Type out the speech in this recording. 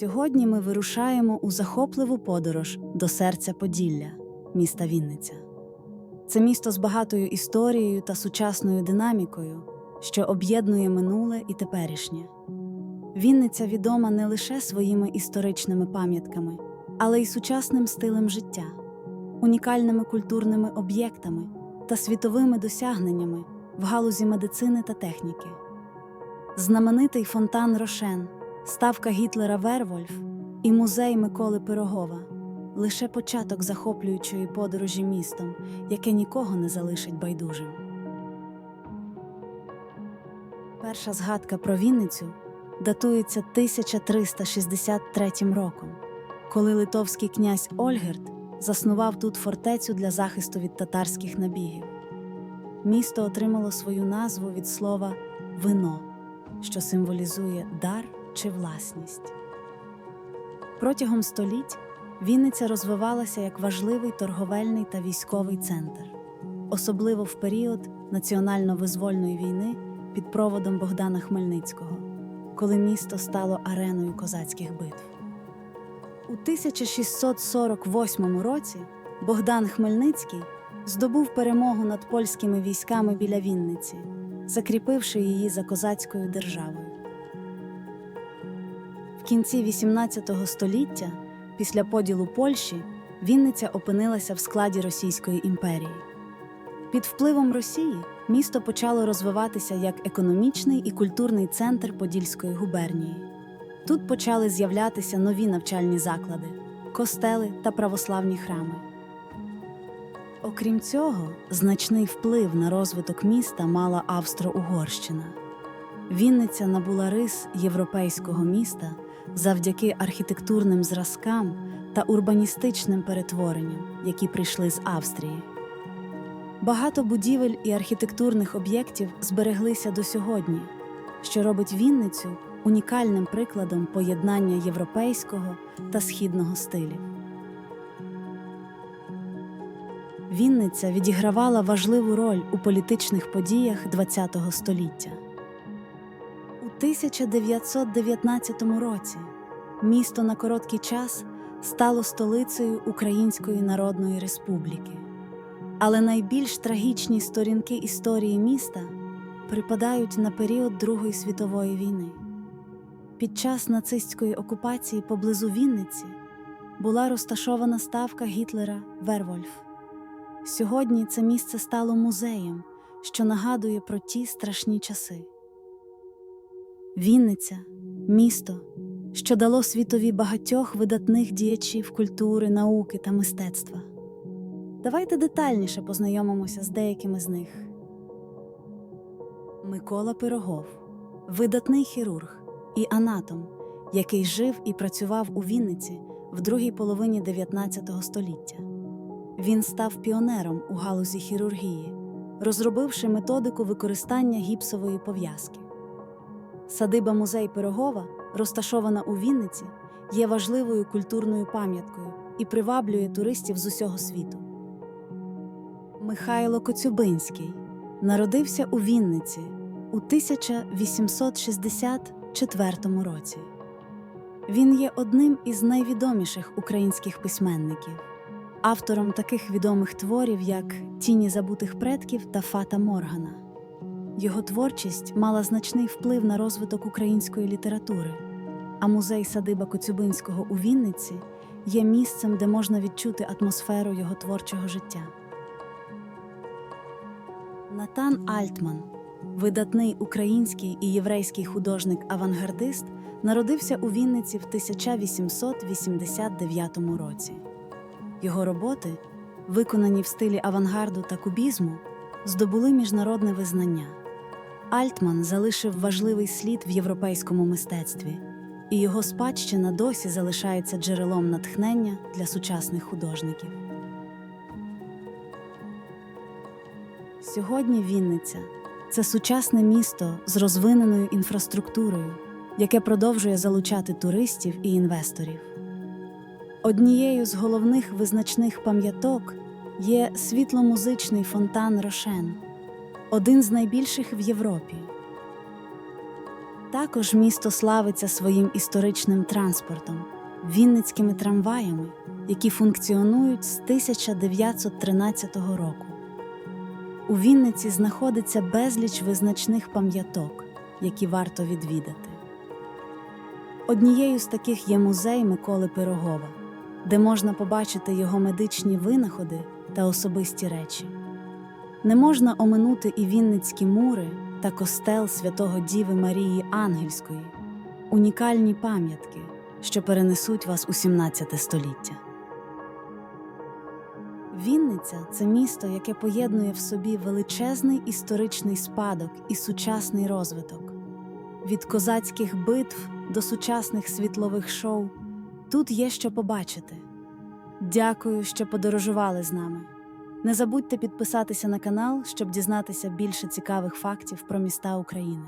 Сьогодні ми вирушаємо у захопливу подорож до серця Поділля, міста Вінниця. Це місто з багатою історією та сучасною динамікою, що об'єднує минуле і теперішнє. Вінниця відома не лише своїми історичними пам'ятками, але й сучасним стилем життя, унікальними культурними об'єктами та світовими досягненнями в галузі медицини та техніки. Знаменитий фонтан Рошен, ставка Гітлера Вервольф і музей Миколи Пирогова лише початок захоплюючої подорожі містом, яке нікого не залишить байдужим. Перша згадка про Вінницю датується 1363 роком, коли литовський князь Ольгерт заснував тут фортецю для захисту від татарських набігів. Місто отримало свою назву від слова вино, що символізує дар чи власність. Протягом століть Вінниця розвивалася як важливий торговельний та військовий центр, особливо в період національно-визвольної війни під проводом Богдана Хмельницького, коли місто стало ареною козацьких битв. У 1648 році Богдан Хмельницький здобув перемогу над польськими військами біля Вінниці, закріпивши її за козацькою державою. В кінці XVIII століття, після поділу Польщі, Вінниця опинилася в складі Російської імперії. Під впливом Росії місто почало розвиватися як економічний і культурний центр Подільської губернії. Тут почали з'являтися нові навчальні заклади, костели та православні храми. Окрім цього, значний вплив на розвиток міста мала Австро-Угорщина. Вінниця набула рис європейського міста завдяки архітектурним зразкам та урбаністичним перетворенням, які прийшли з Австрії. Багато будівель і архітектурних об'єктів збереглися до сьогодні, що робить Вінницю унікальним прикладом поєднання європейського та східного стилів. Вінниця відігравала важливу роль у політичних подіях ХХ століття. У 1919 році місто на короткий час стало столицею Української Народної Республіки. Але найбільш трагічні сторінки історії міста припадають на період Другої світової війни. Під час нацистської окупації поблизу Вінниці була розташована ставка Гітлера Вервольф. Сьогодні це місце стало музеєм, що нагадує про ті страшні часи. Вінниця місто, що дало світові багатьох видатних діячів культури, науки та мистецтва. Давайте детальніше познайомимося з деякими з них. Микола Пирогов, видатний хірург і анатом, який жив і працював у Вінниці в другій половині 19 століття. Він став піонером у галузі хірургії, розробивши методику використання гіпсової пов'язки. Садиба музей Пирогова, розташована у Вінниці, є важливою культурною пам'яткою і приваблює туристів з усього світу. Михайло Коцюбинський народився у Вінниці у 1864 році. Він є одним із найвідоміших українських письменників, автором таких відомих творів, як Тіні забутих предків та Фата Моргана. Його творчість мала значний вплив на розвиток української літератури, а музей садиба Коцюбинського у Вінниці є місцем, де можна відчути атмосферу його творчого життя. Натан Альтман, видатний український і єврейський художник-авангардист, народився у Вінниці в 1889 році. Його роботи, виконані в стилі авангарду та кубізму, здобули міжнародне визнання. Альтман залишив важливий слід в європейському мистецтві, і його спадщина досі залишається джерелом натхнення для сучасних художників. Сьогодні Вінниця це сучасне місто з розвиненою інфраструктурою, яке продовжує залучати туристів і інвесторів. Однією з головних визначних пам'яток є світломузичний фонтан Рошен, один з найбільших в Європі. Також місто славиться своїм історичним транспортом, вінницькими трамваями, які функціонують з 1913 року. У Вінниці знаходиться безліч визначних пам'яток, які варто відвідати. Однією з таких є музей Миколи Пирогова, де можна побачити його медичні винаходи та особисті речі. Не можна оминути і Вінницькі мури та костел святого Діви Марії Ангельської, унікальні пам'ятки, що перенесуть вас у 17 століття. Вінниця це місто, яке поєднує в собі величезний історичний спадок і сучасний розвиток. Від козацьких битв до сучасних світлових шоу тут є що побачити. Дякую, що подорожували з нами. Не забудьте підписатися на канал, щоб дізнатися більше цікавих фактів про міста України.